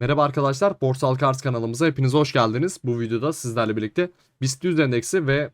Merhaba arkadaşlar, Borsal Kars kanalımıza hepiniz hoş geldiniz. Bu videoda sizlerle birlikte BIST 100 endeksi ve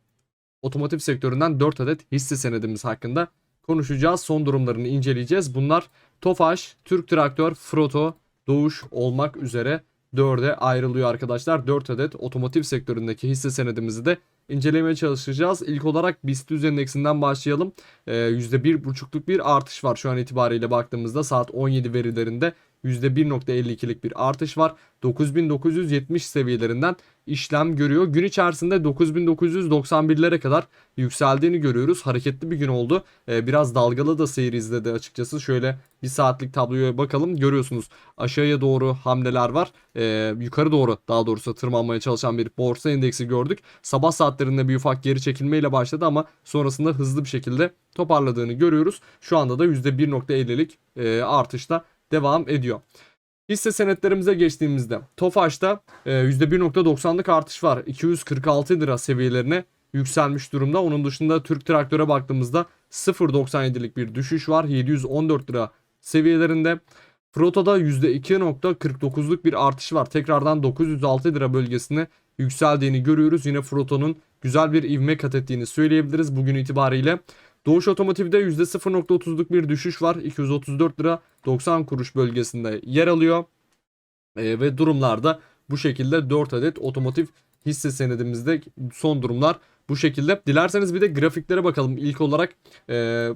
otomotiv sektöründen 4 adet hisse senedimiz hakkında konuşacağız. Son durumlarını inceleyeceğiz. Bunlar Tofaş, Türk Traktör, Froto, Doğuş olmak üzere 4'e ayrılıyor arkadaşlar. 4 adet otomotiv sektöründeki hisse senedimizi de incelemeye çalışacağız. İlk olarak BIST 100 endeksinden başlayalım. Ee, %1,5'luk bir artış var şu an itibariyle baktığımızda saat 17 verilerinde %1.52'lik bir artış var. 9970 seviyelerinden işlem görüyor. Gün içerisinde 9991'lere kadar yükseldiğini görüyoruz. Hareketli bir gün oldu. Ee, biraz dalgalı da seyir izledi açıkçası. Şöyle bir saatlik tabloya bakalım. Görüyorsunuz aşağıya doğru hamleler var. Ee, yukarı doğru daha doğrusu tırmanmaya çalışan bir borsa endeksi gördük. Sabah saatlerinde bir ufak geri çekilmeyle başladı ama sonrasında hızlı bir şekilde toparladığını görüyoruz. Şu anda da %1.50'lik e, artışla devam ediyor. Hisse senetlerimize geçtiğimizde Tofaş'ta e, %1.90'lık artış var. 246 lira seviyelerine yükselmiş durumda. Onun dışında Türk Traktör'e baktığımızda 0.97'lik bir düşüş var. 714 lira seviyelerinde. Froto'da %2.49'luk bir artış var. Tekrardan 906 lira bölgesine yükseldiğini görüyoruz. Yine Froto'nun güzel bir ivme kat ettiğini söyleyebiliriz bugün itibariyle. Doğuş Otomotiv'de %0.30'luk bir düşüş var. 234 lira 90 kuruş bölgesinde yer alıyor. Ee, ve durumlarda bu şekilde 4 adet otomotiv hisse senedimizde son durumlar bu şekilde. Dilerseniz bir de grafiklere bakalım. İlk olarak e,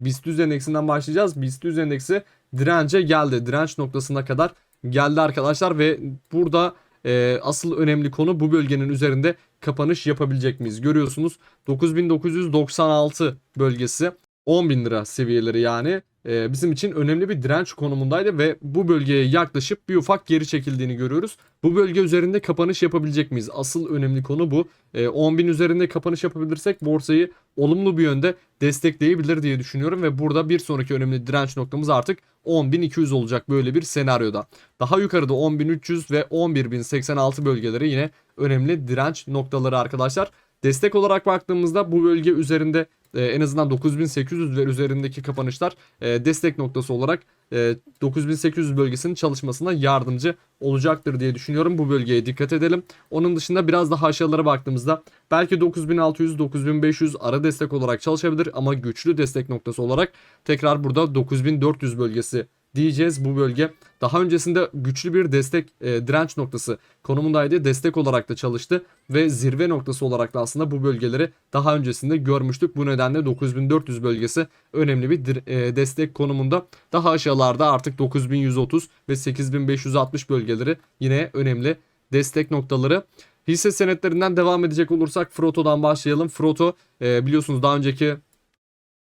BIST 100 endeksinden başlayacağız. BIST 100 endeksi dirence geldi. Direnç noktasına kadar geldi arkadaşlar ve burada e, asıl önemli konu bu bölgenin üzerinde kapanış yapabilecek miyiz? Görüyorsunuz 9996 bölgesi 10.000 lira seviyeleri yani e, bizim için önemli bir direnç konumundaydı ve bu bölgeye yaklaşıp bir ufak geri çekildiğini görüyoruz. Bu bölge üzerinde kapanış yapabilecek miyiz? Asıl önemli konu bu. E, 10.000 üzerinde kapanış yapabilirsek borsayı olumlu bir yönde destekleyebilir diye düşünüyorum ve burada bir sonraki önemli direnç noktamız artık 10.200 olacak böyle bir senaryoda. Daha yukarıda 10.300 ve 11.086 bölgeleri yine önemli direnç noktaları arkadaşlar. Destek olarak baktığımızda bu bölge üzerinde e, en azından 9800 ve üzerindeki kapanışlar e, destek noktası olarak e, 9800 bölgesinin çalışmasına yardımcı olacaktır diye düşünüyorum. Bu bölgeye dikkat edelim. Onun dışında biraz daha aşağılara baktığımızda belki 9600-9500 ara destek olarak çalışabilir ama güçlü destek noktası olarak tekrar burada 9400 bölgesi diyeceğiz. Bu bölge daha öncesinde güçlü bir destek e, direnç noktası konumundaydı. Destek olarak da çalıştı ve zirve noktası olarak da aslında bu bölgeleri daha öncesinde görmüştük. Bu nedenle 9400 bölgesi önemli bir e, destek konumunda. Daha aşağılarda artık 9130 ve 8560 bölgeleri yine önemli destek noktaları. Hisse senetlerinden devam edecek olursak Froto'dan başlayalım. Froto e, biliyorsunuz daha önceki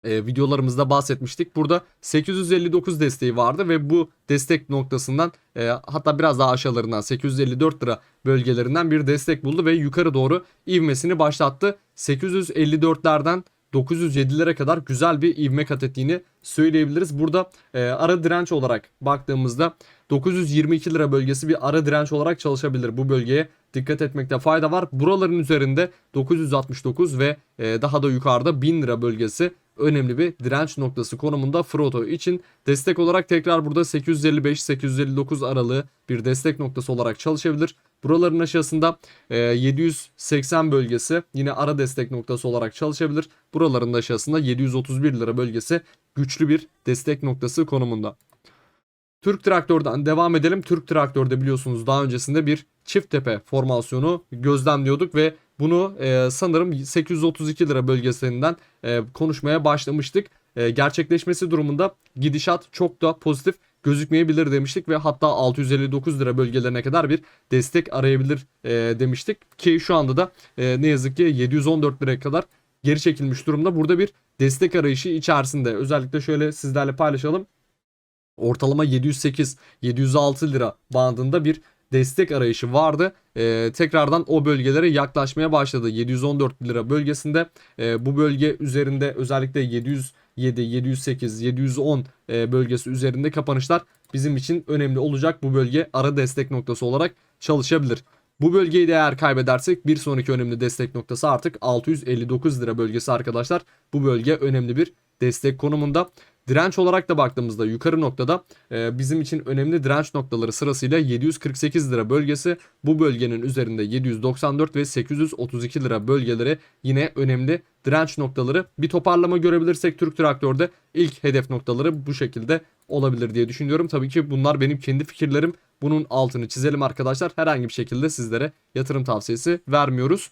e, videolarımızda bahsetmiştik. Burada 859 desteği vardı ve bu destek noktasından e, hatta biraz daha aşağılarından 854 lira bölgelerinden bir destek buldu ve yukarı doğru ivmesini başlattı. 854'lerden 907'lere kadar güzel bir ivme kat ettiğini söyleyebiliriz. Burada e, ara direnç olarak baktığımızda 922 lira bölgesi bir ara direnç olarak çalışabilir. Bu bölgeye dikkat etmekte fayda var. Buraların üzerinde 969 ve e, daha da yukarıda 1000 lira bölgesi önemli bir direnç noktası konumunda Froto için destek olarak tekrar burada 855-859 aralığı bir destek noktası olarak çalışabilir. Buraların aşağısında e, 780 bölgesi yine ara destek noktası olarak çalışabilir. Buraların da aşağısında 731 lira bölgesi güçlü bir destek noktası konumunda. Türk Traktör'den devam edelim. Türk Traktör'de biliyorsunuz daha öncesinde bir çift tepe formasyonu gözlemliyorduk ve bunu e, sanırım 832 lira bölgesinden e, konuşmaya başlamıştık. E, gerçekleşmesi durumunda gidişat çok da pozitif gözükmeyebilir demiştik ve hatta 659 lira bölgelerine kadar bir destek arayabilir e, demiştik ki şu anda da e, ne yazık ki 714 liraya kadar geri çekilmiş durumda. Burada bir destek arayışı içerisinde özellikle şöyle sizlerle paylaşalım. Ortalama 708-706 lira bandında bir destek arayışı vardı. Ee, tekrardan o bölgelere yaklaşmaya başladı. 714 lira bölgesinde e, bu bölge üzerinde özellikle 707, 708, 710 e, bölgesi üzerinde kapanışlar bizim için önemli olacak. Bu bölge ara destek noktası olarak çalışabilir. Bu bölgeyi de eğer kaybedersek bir sonraki önemli destek noktası artık 659 lira bölgesi arkadaşlar. Bu bölge önemli bir destek konumunda. Direnç olarak da baktığımızda yukarı noktada e, bizim için önemli direnç noktaları sırasıyla 748 lira bölgesi. Bu bölgenin üzerinde 794 ve 832 lira bölgeleri yine önemli direnç noktaları. Bir toparlama görebilirsek Türk Traktör'de ilk hedef noktaları bu şekilde olabilir diye düşünüyorum. Tabii ki bunlar benim kendi fikirlerim. Bunun altını çizelim arkadaşlar. Herhangi bir şekilde sizlere yatırım tavsiyesi vermiyoruz.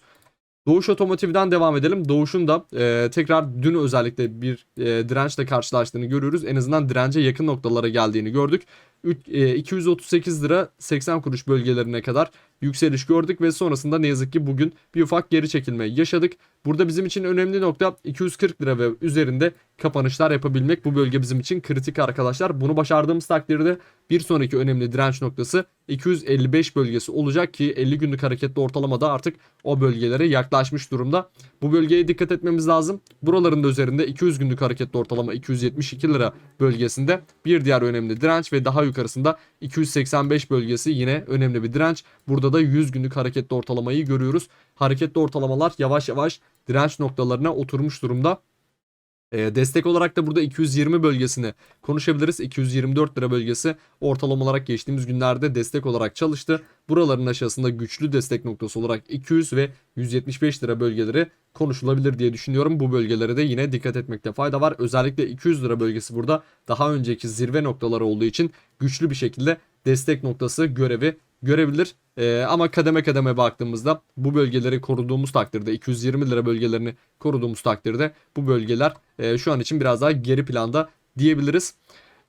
Doğuş Otomotiv'den devam edelim. Doğuş'un da e, tekrar dün özellikle bir e, dirençle karşılaştığını görüyoruz. En azından dirence yakın noktalara geldiğini gördük. Üç- e, 238 lira 80 kuruş bölgelerine kadar yükseliş gördük ve sonrasında ne yazık ki bugün bir ufak geri çekilme yaşadık. Burada bizim için önemli nokta 240 lira ve üzerinde kapanışlar yapabilmek. Bu bölge bizim için kritik arkadaşlar. Bunu başardığımız takdirde bir sonraki önemli direnç noktası 255 bölgesi olacak ki 50 günlük hareketli ortalamada artık o bölgelere yaklaşmış durumda. Bu bölgeye dikkat etmemiz lazım. Buraların da üzerinde 200 günlük hareketli ortalama 272 lira bölgesinde bir diğer önemli direnç ve daha yukarısında 285 bölgesi yine önemli bir direnç. Burada da 100 günlük hareketli ortalamayı görüyoruz. Hareketli ortalamalar yavaş yavaş direnç noktalarına oturmuş durumda. Ee, destek olarak da burada 220 bölgesini konuşabiliriz. 224 lira bölgesi ortalama olarak geçtiğimiz günlerde destek olarak çalıştı. Buraların aşağısında güçlü destek noktası olarak 200 ve 175 lira bölgeleri konuşulabilir diye düşünüyorum. Bu bölgelere de yine dikkat etmekte fayda var. Özellikle 200 lira bölgesi burada daha önceki zirve noktaları olduğu için güçlü bir şekilde destek noktası görevi görebilir. Ee, ama kademe kademe baktığımızda bu bölgeleri koruduğumuz takdirde 220 lira bölgelerini koruduğumuz takdirde bu bölgeler e, şu an için biraz daha geri planda diyebiliriz.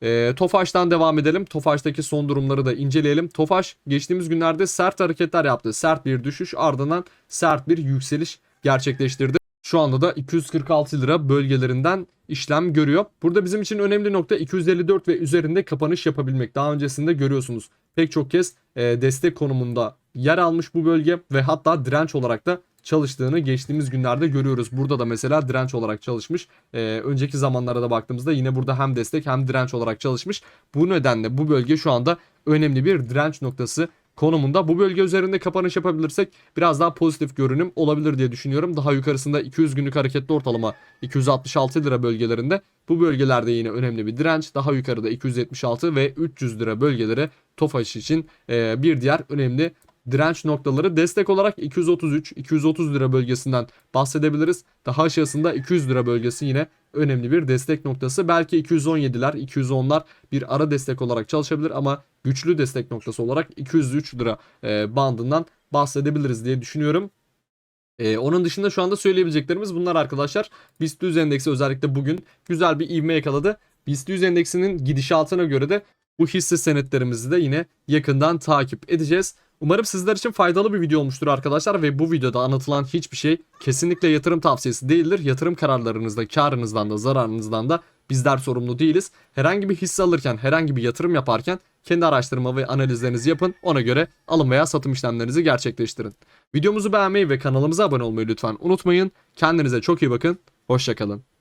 E, Tofaş'tan devam edelim. Tofaş'taki son durumları da inceleyelim. Tofaş geçtiğimiz günlerde sert hareketler yaptı. Sert bir düşüş ardından sert bir yükseliş gerçekleştirdi. Şu anda da 246 lira bölgelerinden işlem görüyor. Burada bizim için önemli nokta 254 ve üzerinde kapanış yapabilmek. Daha öncesinde görüyorsunuz pek çok kez e, destek konumunda yer almış bu bölge ve hatta direnç olarak da çalıştığını geçtiğimiz günlerde görüyoruz. Burada da mesela direnç olarak çalışmış. E, önceki zamanlara da baktığımızda yine burada hem destek hem direnç olarak çalışmış. Bu nedenle bu bölge şu anda önemli bir direnç noktası konumunda. Bu bölge üzerinde kapanış yapabilirsek biraz daha pozitif görünüm olabilir diye düşünüyorum. Daha yukarısında 200 günlük hareketli ortalama 266 lira bölgelerinde. Bu bölgelerde yine önemli bir direnç. Daha yukarıda 276 ve 300 lira bölgeleri Tofaş için bir diğer önemli direnç noktaları. Destek olarak 233, 230 lira bölgesinden bahsedebiliriz. Daha aşağısında 200 lira bölgesi yine önemli bir destek noktası. Belki 217'ler, 210'lar bir ara destek olarak çalışabilir ama güçlü destek noktası olarak 203 lira e, bandından bahsedebiliriz diye düşünüyorum. E, onun dışında şu anda söyleyebileceklerimiz bunlar arkadaşlar. BIST 100 endeksi özellikle bugün güzel bir ivme yakaladı. BIST 100 endeksinin gidişatına göre de bu hisse senetlerimizi de yine yakından takip edeceğiz. Umarım sizler için faydalı bir video olmuştur arkadaşlar ve bu videoda anlatılan hiçbir şey kesinlikle yatırım tavsiyesi değildir. Yatırım kararlarınızda, karınızdan da, zararınızdan da bizler sorumlu değiliz. Herhangi bir hisse alırken, herhangi bir yatırım yaparken kendi araştırma ve analizlerinizi yapın. Ona göre alım veya satım işlemlerinizi gerçekleştirin. Videomuzu beğenmeyi ve kanalımıza abone olmayı lütfen unutmayın. Kendinize çok iyi bakın. Hoşçakalın.